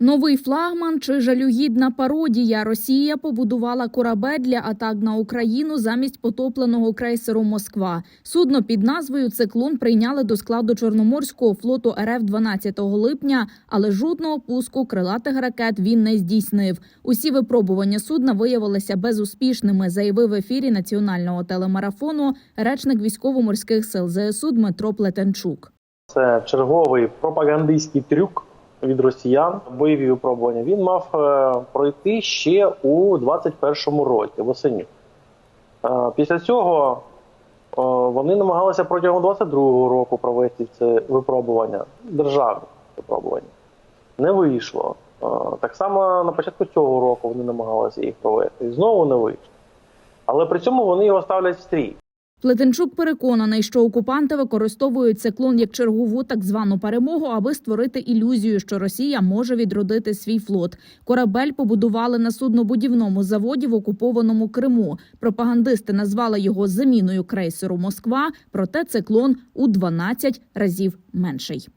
Новий флагман чи жалюгідна пародія. Росія побудувала корабель для атак на Україну замість потопленого крейсеру Москва. Судно під назвою Циклон прийняли до складу Чорноморського флоту РФ 12 липня, але жодного пуску крилатих ракет він не здійснив. Усі випробування судна виявилися безуспішними, заявив в ефірі національного телемарафону речник військово-морських сил ЗСУ Дмитро Плетенчук. Це черговий пропагандистський трюк від росіян. Бойові випробування він мав е, пройти ще у 21-му році восені. Е, Після цього е, вони намагалися протягом 22-го року провести це випробування, державне випробування. Не вийшло. Так само на початку цього року вони намагалися їх провести. І знову не вийшло. Але при цьому вони його ставлять в стрій. Плетенчук переконаний, що окупанти використовують циклон як чергову так звану перемогу, аби створити ілюзію, що Росія може відродити свій флот. Корабель побудували на суднобудівному заводі в окупованому Криму. Пропагандисти назвали його заміною крейсеру Москва, проте циклон у 12 разів менший.